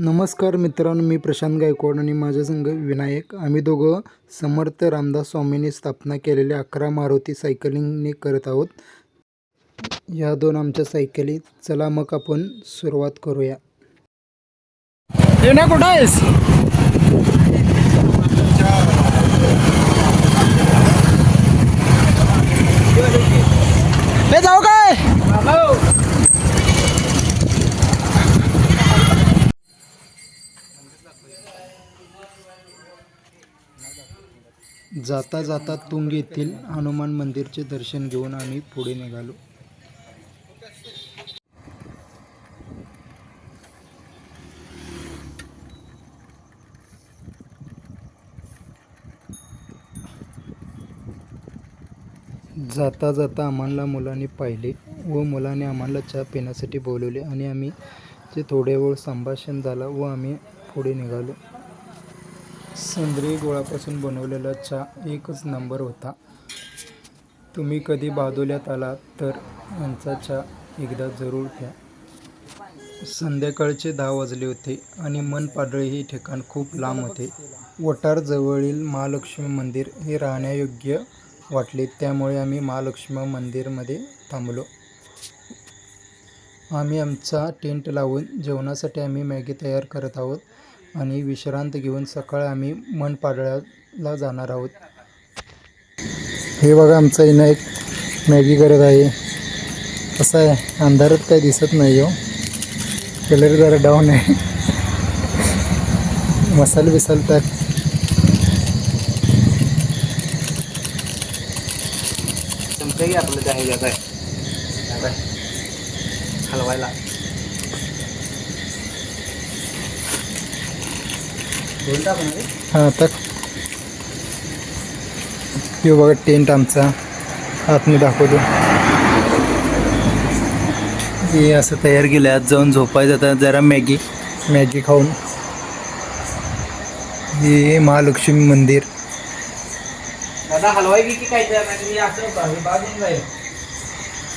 नमस्कार मित्रांनो मी प्रशांत गायकवाड आणि माझ्या संघ विनायक. आम्ही दोघं समर्थ रामदास स्वामींनी स्थापना केलेल्या अकरा मारुती सायकलिंगने करत आहोत. या दोन आमच्या सायकली चला मग आपण सुरुवात करूया. कुठं आहेस हे जाऊ काय जाता जाता तुंग येथील हनुमान मंदिरचे दर्शन घेऊन आम्ही पुढे निघालो. जाता जाता आम्हाला मुलांनी पाहिले व मुलाने आम्हाला चहा पिण्यासाठी बोलवले आणि आम्ही ते थोडे वेळ संभाषण झालं व आम्ही पुढे निघालो. सेंद्रिय गुळापासून बनवलेला चहा एकच नंबर होता. तुम्ही कधी बादोल्यात आलात तर यांचा चहा एकदा जरूर घ्या संध्याकाळचे दहा वाजले होते आणि मनपाडळे हे ठिकाण खूप लांब होते. वटारजवळील महालक्ष्मी मंदिर हे राहण्यायोग्य वाटले त्यामुळे आम्ही महालक्ष्मी मंदिरमध्ये थांबलो. आम्ही आमचा टेंट लावून जेवणासाठी आम्ही मॅगी तयार करत आहोत. आणि विश्रांत घेऊन सकाळ आम्ही मनपाडळ्याला जाणार आहोत. हे बघा आमचा एक मॅगी करत आहे. असं आहे अंधारात काही दिसत नाही हो. कलर जरा डाऊन आहे. मसाले विसलतात आपलं आहे. हलवायला. हां तर हे बघा टेंट आमचा. आतमध्ये दाखवतो. हे असं तयार केलं आज जाऊन झोपायचं आता जरा मॅगी. मॅगी खाऊन. हे महालक्ष्मी मंदिर.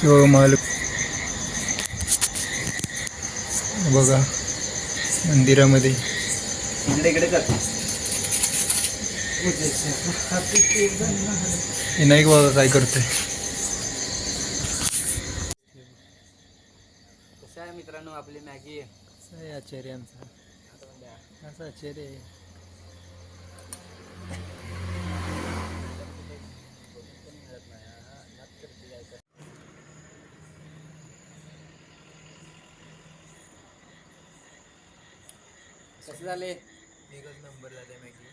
हो महालक्ष्मी बघा. मंदिरामध्ये. इकडे इकडे कर विनायक बघा काय करतोय कसं आहे मित्रांनो आपली मॅगी? असा आचार्य आहे. कसं झाले? एकच नंबर झाले मॅगी.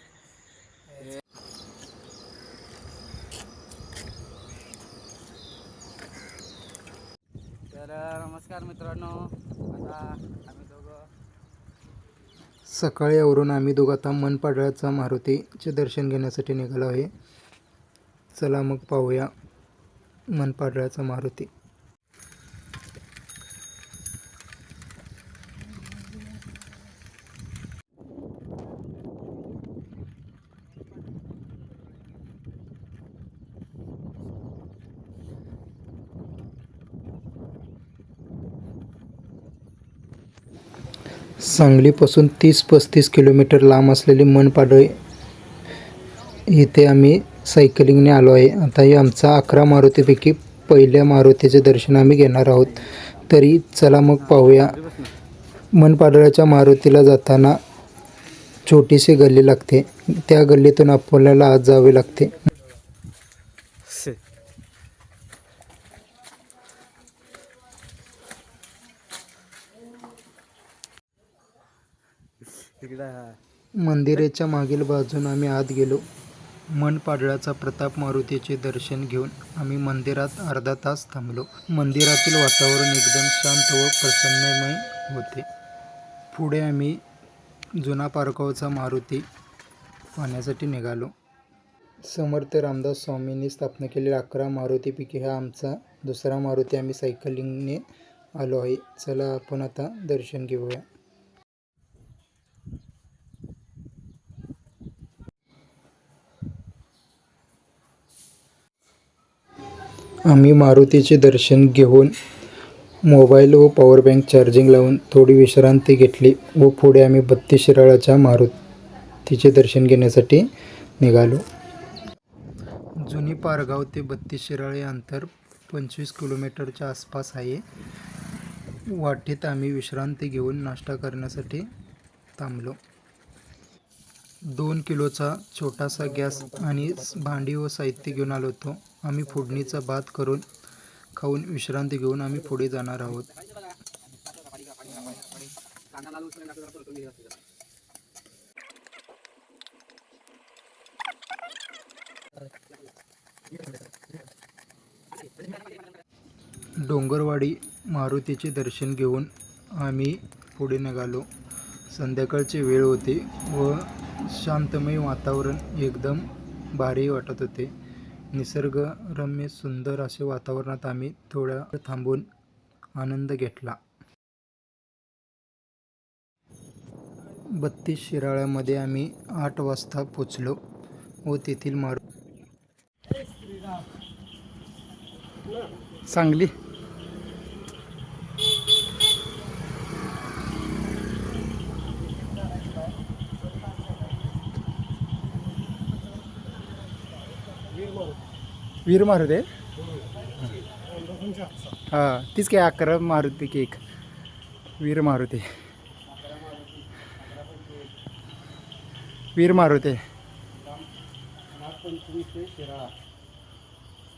तर नमस्कार मित्रांनो. आता आम्ही दोघं सकाळी आवरून आम्ही दोघं आता मनपाडळाचा मारुतीचे दर्शन घेण्यासाठी निघालो आहे. चला मग पाहूया मनपाडळाचा मारुती. सांगलीपासून तीस पस्तीस किलोमीटर लांब असलेले मनपाडळे इथे आम्ही सायकलिंगने आलो आहे. आता हे आमचा अकरा मारुतीपैकी पहिल्या मारुतीचे दर्शन आम्ही घेणार आहोत. तरी चला मग पाहूया. मनपाडळ्याच्या मारुतीला जाताना छोटीशी गल्ली लागते. त्या गल्लीतून आपल्याला आज जावे लागते इकडं मंदिराच्या मागील बाजून आम्ही आत गेलो. मनपाडळाचा प्रताप मारुतीचे दर्शन घेऊन आम्ही मंदिरात अर्धा तास थांबलो. मंदिरातील वातावरण एकदम शांत व प्रसन्नमय होते. पुढे आम्ही जुना पारगावचा मारुती पाहण्यासाठी निघालो. समर्थ रामदास स्वामींनी स्थापना केलेल्या अकरा मारुतीपैकी हा आमचा दुसरा मारुती. आम्ही सायकलिंगने आलो आहे. चला आपण आता दर्शन घेऊया. आम्ही मारुतीचे दर्शन घेऊन मोबाईल व पॉवर बँक चार्जिंग लावून थोडी विश्रांती घेतली व पुढे आम्ही बत्तीस शिराळाच्या मारुतीचे दर्शन घेण्यासाठी निघालो. जुनी पारगाव ते बत्तीस शिराळे अंतर पंचवीस किलोमीटरच्या आसपास आहे. वाटेत आम्ही विश्रांती घेऊन नाश्ता करण्यासाठी थांबलो. दोन किलोचा छोटासा गॅस आणि भांडी व साहित्य घेऊन आलो होतो. आम्ही फोडणीचा भात करून खाऊन विश्रांती घेऊन आम्ही पुढे जाणार आहोत. डोंगरवाडी मारुतीचे दर्शन घेऊन आम्ही पुढे निघालो. संध्याकाळची वेळ होती व शांतमय वातावरण एकदम भारी वाटत होते. निसर्गरम्य सुंदर असे वातावरणात आम्ही थोड्या थांबून आनंद घेतला. बत्तीस शिराळ्यामध्ये आम्ही आठ वाजता पोचलो व तेथील मारू सांगली वीर मारुते? हां तीच काय अकरा मारुती केक वीर मारुती. वीर मारुती.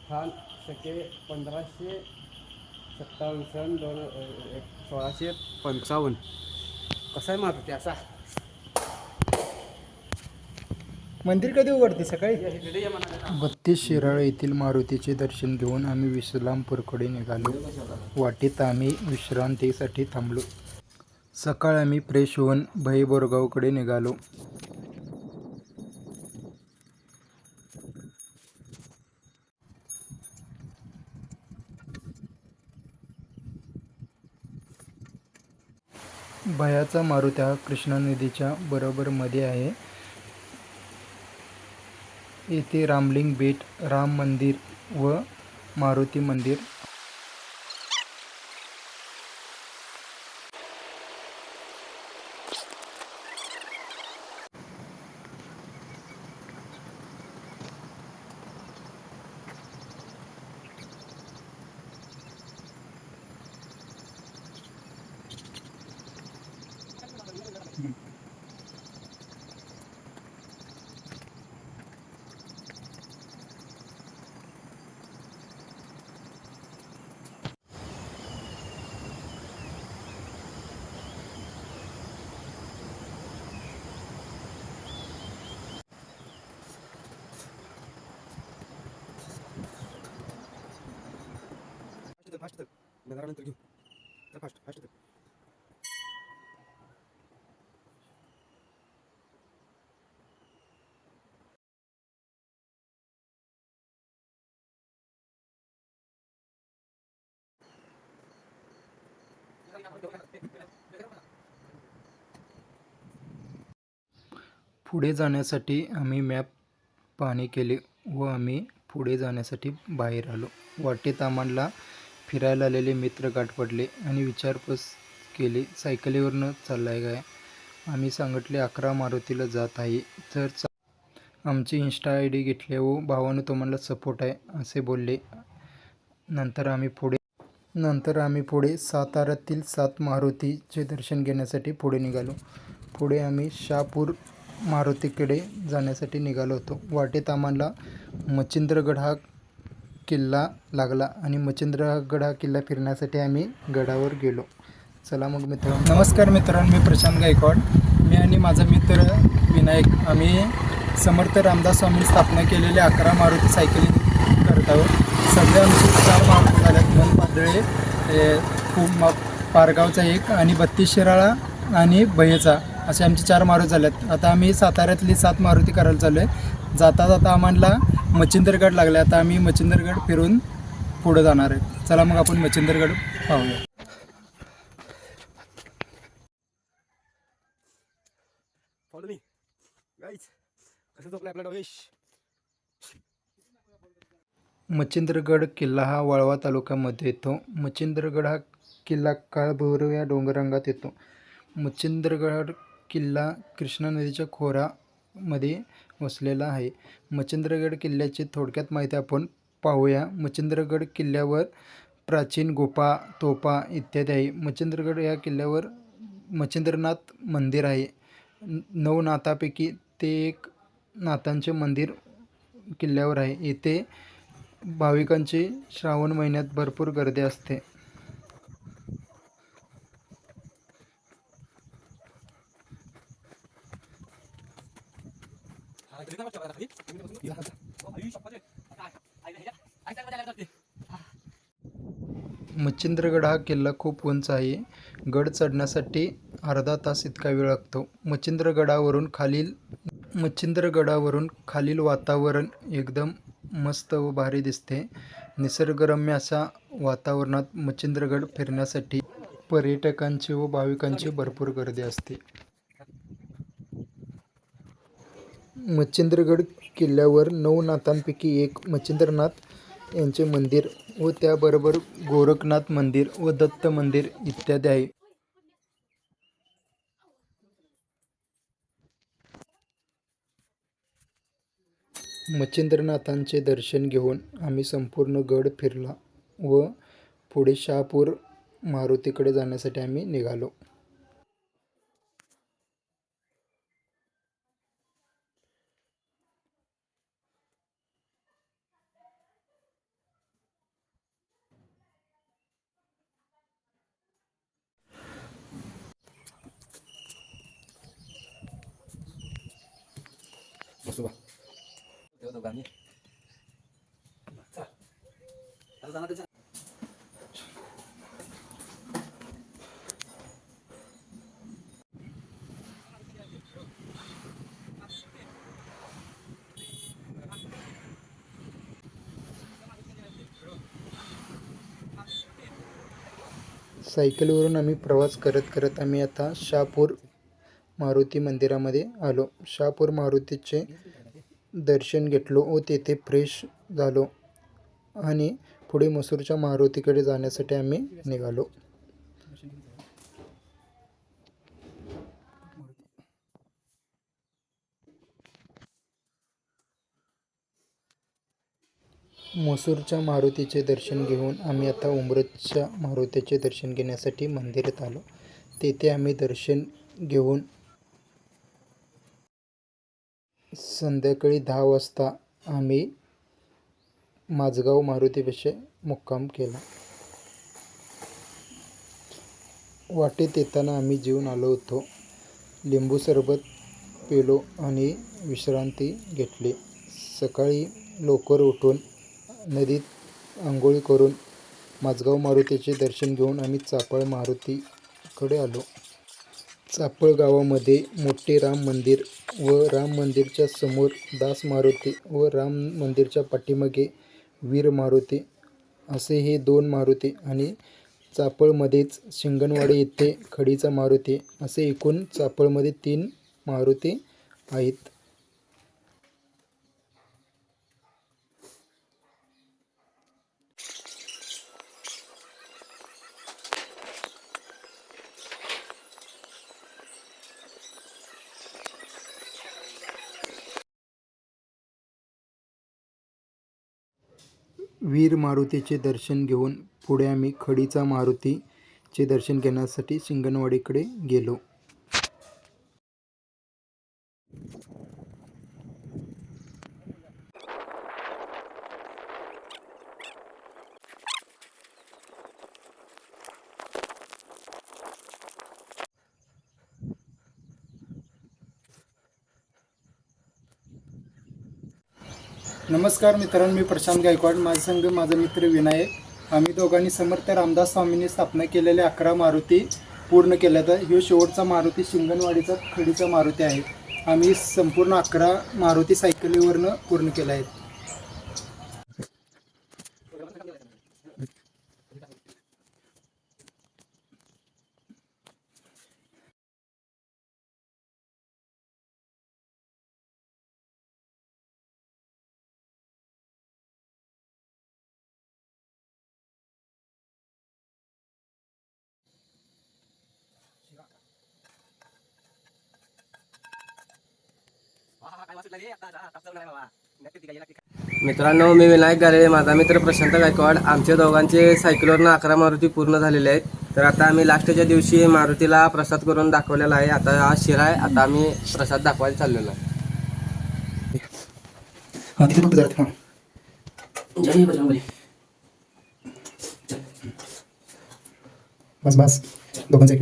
स्थान सके पंधराशे सत्तावन्न सन दोन एक सोळाशे पंचावन्न. कसा आहे मारुती असा? मंदिर कधी उघडते सकाळी? बत्तीस शिराळ येथील मारुतीचे दर्शन घेऊन आम्ही विश्रामपूरकडे निघालो. वाटेत आम्ही विश्रांतीसाठी थांबलो. सकाळ आम्ही फ्रेश होऊन भई बोरगावकडे निघालो. भयाचा मारुती हा कृष्णा नदीच्या बरोबर मध्ये आहे. येथे रामलिंग बेट राम मंदिर व मारुती मंदिर पुढे जाण्यासाठी आम्ही मॅप पाहणी केले व आम्ही पुढे जाण्यासाठी बाहेर आलो. वाटेत आम्हाला फिरायला आलेले मित्र गाठ पडले आणि विचारपूस केली सायकलीवरनं चाललाय काय? आम्ही सांगितले अकरा मारुतीला जात आहे तर आमची इन्स्टा आय डी घेतली व हो. भावानं तुम्हाला सपोर्ट आहे असे बोलले. नंतर आम्ही पुढे नंतर आम्ही पुढे साताऱ्यातील सात मारुतीचे दर्शन घेण्यासाठी पुढे निघालो. पुढे आम्ही शहापूर मारुतीकडे जाण्यासाठी निघालो होतो. वाटेत आम्हाला मच्छिंद्रगड हा किल्ला लागला आणि मच्छिंद्रगड हा किल्ला फिरण्यासाठी आम्ही गडावर गेलो. चला मग मित्रांनो. नमस्कार मित्रांनो मी प्रशांत गायकवाड. मी आणि माझा मित्र विनायक आम्ही समर्थ रामदास स्वामी स्थापना केलेले अकरा मारुती सायकलिंग करत आहोत सध्या आमचे चार मारुती झाल्यात. दोन पादळे खूप पारगावचा एक आणि बत्तीस शिराळा आणि बहेचा असे आमचे चार मारुती झाल्यात. आता आम्ही साताऱ्यातली सात मारुती करायला चालू आहे जाता जाता आम्हाला मच्छिंद्रगड लागले आता आम्ही मच्छिंद्रगड फिरून पुढं जाणार आहे. चला मग आपण मच्छिंद्रगड पाहूया. मच्छिंद्रगड किल्ला हा वाळवा तालुक्यामध्ये येतो. मच्छिंद्रगड हा किल्ला काळभैरव या डोंगररांगात येतो. मच्छिंद्रगड किल्ला कृष्णा नदीच्या मध्ये वसलेला आहे. मच्छिंद्रगड किल्ल्याची थोडक्यात माहिती आपण पाहूया. मच्छिंद्रगड किल्ल्यावर प्राचीन गुफा तोफा इत्यादी आहे. मच्छिंद्रगड या किल्ल्यावर मच्छिंद्रनाथ मंदिर आहे. नऊ नाथापैकी ते एक नाथांचे मंदिर किल्ल्यावर आहे. येथे भाविकांची श्रावण महिन्यात भरपूर गर्दी असते. मच्छिंद्रगड हा किल्ला खूप उंच आहे. गड चढण्यासाठी अर्धा तास इतका वेळ लागतो. मच्छिंद्रगडावरून खालील मच्छिंद्रगडावरून खालील वातावरण एकदम मस्त व भारी दिसते. निसर्गरम्य अशा वातावरणात मच्छिंद्रगड फिरण्यासाठी पर्यटकांची व भाविकांची भरपूर गर्दी असते. मच्छिंद्रगड किल्ल्यावर नऊ नाथांपैकी एक मच्छिंद्रनाथ यांचे मंदिर व त्याबरोबर गोरखनाथ मंदिर व दत्त मंदिर इत्यादी आहे. मच्छिंद्रनाथांचे दर्शन घेऊन आम्ही संपूर्ण गड फिरला व पुढे शहापूर मारुतीकडे जाण्यासाठी आम्ही निघालो. बसू दोघांनी त्याच्या- सायकलवरून आम्ही प्रवास करत करत आम्ही आता शहापूर मारुती मंदिरामध्ये आलो. शहापूर मारुतीचे दर्शन घेतलो व तेथे फ्रेश झालो आणि पुढे मसूरच्या मारुतीकडे जाण्यासाठी आम्ही निघालो. मसूरच्या मारुतीचे दर्शन घेऊन आम्ही आता उमरतच्या मारुतीचे दर्शन घेण्यासाठी मंदिरात आलो. तेथे आम्ही दर्शन घेऊन संध्याकाळी दहा वाजता आम्ही माझगाव मारुतीपाशी मुक्काम केला. वाटेत येताना आम्ही जेवून आलो होतो. लिंबू सरबत पेलो आणि विश्रांती घेतली. सकाळी लवकर उठून नदीत आंघोळी करून माझगाव मारुतीचे दर्शन घेऊन आम्ही चापळ मारुतीकडे आलो. चापळ गावामध्ये मोठे राम मंदिर व राम मंदिरच्या समोर दास मारुती व राम मंदिरच्या पाठीमागे वीर मारुती असे हे दोन मारुती आणि चापळमध्येच शिंगणवाडी येथे खडीचा मारुती असे एकूण चापळमध्ये तीन मारुती आहेत. वीर मारुतीचे दर्शन घेऊन पुढे आम्ही खडीचा मारुतीचे दर्शन घेण्यासाठी शिंगणवाडीकडे गेलो. नमस्कार मित्रांनो मी प्रशांत गायकवाड. माझा संघ माझा मित्र विनायक. आम्ही दोघांनी समर्थ रामदास स्वामींनी स्थापना केलेल्या अकरा मारुती पूर्ण केल्या तर ह्यो शेवटचा मारुती शिंगणवाडीचा खडीचा मारुती आहे. आम्ही संपूर्ण अकरा मारुती सायकलीवरनं पूर्ण केल्या आहेत. मित्रांनो मी विनायक गारे माझा मित्र प्रशांत गायकवाड. आमच्या दोघांचे सायकलवरनं अकरा मारुती पूर्ण झालेले आहेत. तर आता आम्ही लास्टच्या दिवशी मारुतीला प्रसाद करून दाखवलेला आहे. आता हा शिरा आहे. आता आम्ही प्रसाद दाखवायला चाललेलो आहे. बस बस. दोघांचं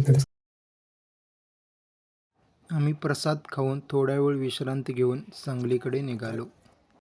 आम्ही प्रसाद खाऊन थोडा वेळ विश्रांती घेऊन सांगलीकडे निघालो.